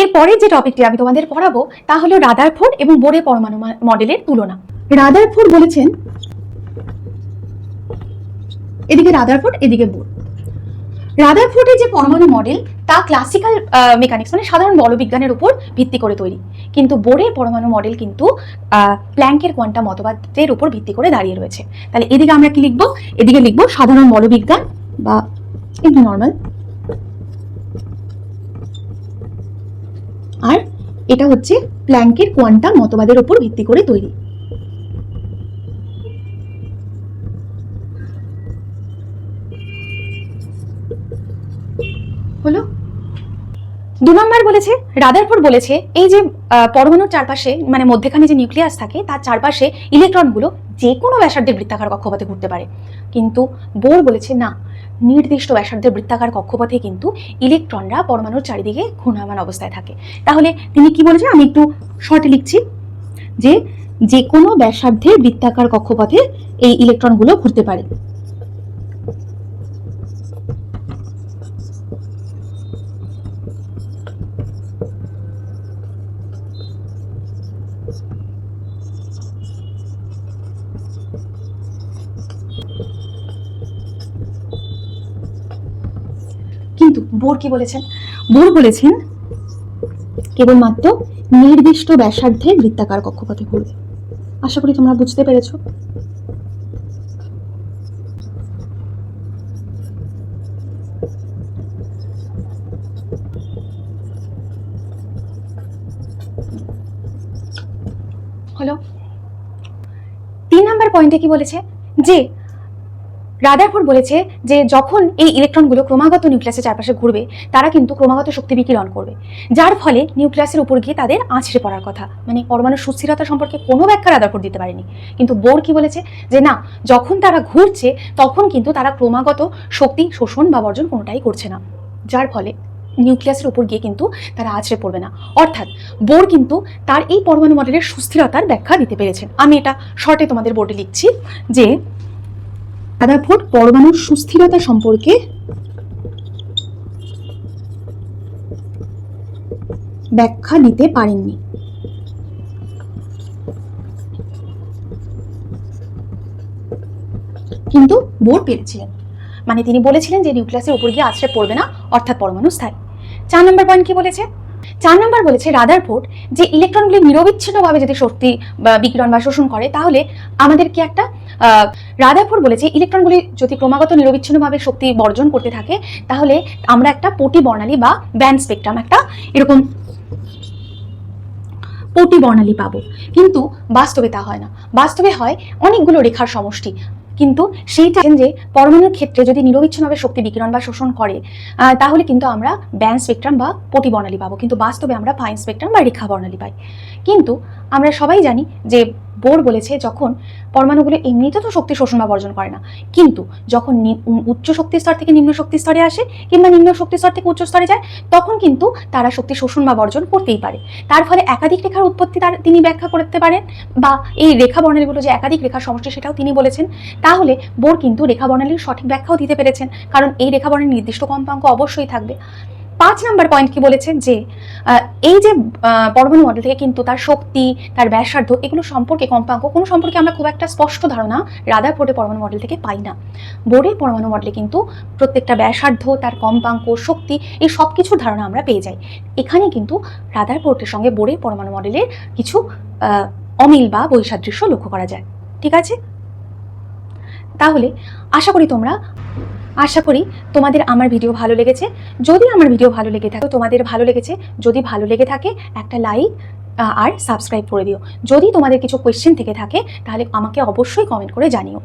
এরপরে যে টপিকটি আমি তোমাদের পড়াবো, তা হলো রাদারফোর্ড এবং বোরে পরমাণু মডেলের তুলনা। রাদারফোর্ড বলেছেন, এদিকে রাদারফোর্ড এদিকে বোর রাদারফোর্ডের যে পরমাণু মডেল তা ক্লাসিক্যাল মেকানিক্স মানে সাধারণ বলবিজ্ঞানের উপর ভিত্তি করে তৈরি। কিন্তু বোরের পরমাণু মডেল কিন্তু প্ল্যাঙ্কের কোয়ান্টাম মতবাদের উপর ভিত্তি করে দাঁড়িয়ে রয়েছে। তাহলে এদিকে আমরা কি লিখব? এদিকে লিখব সাধারণ বলবিজ্ঞান বা একটু নর্মাল আর এটা হচ্ছে প্ল্যাঙ্কের কোয়ান্টাম মতবাদের উপর ভিত্তি করে তৈরি। হলো? দু নম্বর বলেছে, রাদারফোর্ড বলেছে, এই যে পরমাণুর চারপাশে মানে মধ্যেখানে যে নিউক্লিয়াস থাকে, তার চারপাশে ইলেকট্রনগুলো যে কোনো ব্যাসার্ধের বৃত্তাকার কক্ষপথে ঘুরতে পারে। কিন্তু বোর বলেছে না নির্দিষ্ট ব্যাসার্ধের বৃত্তাকার কক্ষপথে কিন্তু ইলেকট্রনরা পরমাণুর চারিদিকে ঘূর্ণায়মান অবস্থায় থাকে। তাহলে তিনি কি বলেছেন? আমি একটু শর্টে লিখছি যে যে কোনো ব্যাসার্ধের বৃত্তাকার কক্ষপথে এই ইলেকট্রনগুলো ঘুরতে পারে। কিন্তু বোর কি বলেছেন? বোর বলেছেন কেবলমাত্র নির্দিষ্ট ব্যাসার্ধের বৃত্তাকার কক্ষপথে ঘুরবে। আশা করি তোমরা বুঝতে পেরেছ। হলো তিন নাম্বার পয়েন্টে কি বলেছে? যে রাদারফোর্ড বলেছে যে যখন এই ইলেকট্রনগুলো ক্রমাগত নিউক্লিয়াসের চারপাশে ঘুরবে, তারা কিন্তু ক্রমাগত শক্তি বিকিরণ করবে। যার ফলে নিউক্লিয়াসের উপর গিয়ে তাদের আছড়ে পড়ার কথা। মানে পরমাণু সুস্থিরতা সম্পর্কে কোনো ব্যাখ্যা রাদারফোর্ড দিতে পারেনি। কিন্তু বোর কি বলেছে? যে না, যখন তারা ঘুরছে, তখন কিন্তু তারা ক্রমাগত শক্তি শোষণ বা বর্জন কোনোটাই করছে না। যার ফলে নিউক্লিয়াসের উপর গিয়ে কিন্তু তারা আছড়ে পড়বে না। অর্থাৎ বোর কিন্তু তার এই পরমাণু মডেলের সুস্থিরতার ব্যাখ্যা দিতে পেরেছেন। আমি এটা শর্টে তোমাদের বোর্ডে লিখছি যে রাদারফোর্ড পরমাণুর সুস্থিরতা সম্পর্কে ব্যাখ্যা দিতে পারেননি কিন্তু বোর পেরেছিলেন। মানে তিনি বলেছিলেন যে নিউক্লিয়াসের উপর গিয়ে আশ্রয় পড়বে না, অর্থাৎ পরমাণু স্থায়ী। চার নম্বর পয়েন্ট কি বলেছে? চার নম্বর বলেছে রাদারফোর্ড যে ইলেকট্রনগুলি নিরবিচ্ছিন্নভাবে যদি শক্তি বা বিকিরণ বা শোষণ করে, তাহলে আমাদের কি একটা আহ, রাদারফোর্ড বলেছে ইলেকট্রনগুলি যদি ক্রমাগত নিরবিচ্ছিন্নভাবে শক্তি বর্জন করতে থাকে তাহলে আমরা একটা পটি বর্ণালী বা ব্যান্ড স্পেকট্রাম একটা এরকম পটি বর্ণালী পাবো। কিন্তু বাস্তবে তা হয় না। বাস্তবে হয় অনেকগুলো রেখার সমষ্টি। কিন্তু সেইটা যে পরমাণুর ক্ষেত্রে যদি নিরবিচ্ছিন্নভাবে শক্তি বিকিরণ বা শোষণ করে তাহলে কিন্তু আমরা ব্যান্ড স্পেকট্রাম বা পটি বর্ণালী পাবো। কিন্তু বাস্তবে আমরা ফাইন স্পেকট্রাম বা রেখা বর্ণালী পাই। কিন্তু আমরা সবাই জানি যে বোর বলেছে যখন পরমাণুগুলো এমনিতে তো শক্তি শোষণ বা বর্জন করে না, কিন্তু যখন উচ্চ শক্তি স্তর থেকে নিম্ন শক্তি স্তরে আসে কিংবা নিম্ন শক্তি স্তর থেকে উচ্চ স্তরে যায়, তখন কিন্তু তারা শক্তি শোষণ বা বর্জন করতেই পারে। তার ফলে একাধিক রেখার উৎপত্তি তার তিনি ব্যাখ্যা করতে পারেন বা এই রেখা বর্ণালীগুলো যে একাধিক রেখার সমষ্টি সেটাও তিনি বলেছেন। তাহলে বোর কিন্তু রেখা বর্ণালীর সঠিক ব্যাখ্যাও দিতে পেরেছেন, কারণ এই রেখা বর্ণালীর নির্দিষ্ট কম্পাঙ্ক অবশ্যই থাকবে। পাঁচ নাম্বার পয়েন্ট কি বলেছে যে এই যে পরমাণু মডেল থেকে কিন্তু তার শক্তি, তার ব্যাসার্ধ এগুলো সম্পর্কে কম্পাঙ্ক, কোনো সম্পর্কে আমরা খুব একটা স্পষ্ট ধারণা রাদারফোর্ডের পরমাণু মডেল থেকে পাই না। বোরের পরমাণু মডেলে কিন্তু প্রত্যেকটা ব্যাসার্ধ, তার কম্পাঙ্ক, শক্তি, এই সব কিছুর ধারণা আমরা পেয়ে যাই। এখানে কিন্তু রাদারফোর্ডের সঙ্গে বোরের পরমাণু মডেলের কিছু অমিল বা বৈসাদৃশ্য লক্ষ্য করা যায়। ঠিক আছে? তাহলে আশা করি তোমরা আশা করি তোমাদের আমার ভিডিও ভালো লেগেছে। যদি আমার ভিডিও ভালো লেগে থাকে, তোমাদের ভালো লেগেছে, যদি ভালো লেগে থাকে, একটা লাইক আর সাবস্ক্রাইব করে দিও। যদি তোমাদের কিছু কোয়েশ্চেন থেকে থাকে, তাহলে আমাকে অবশ্যই কমেন্ট করে জানিও।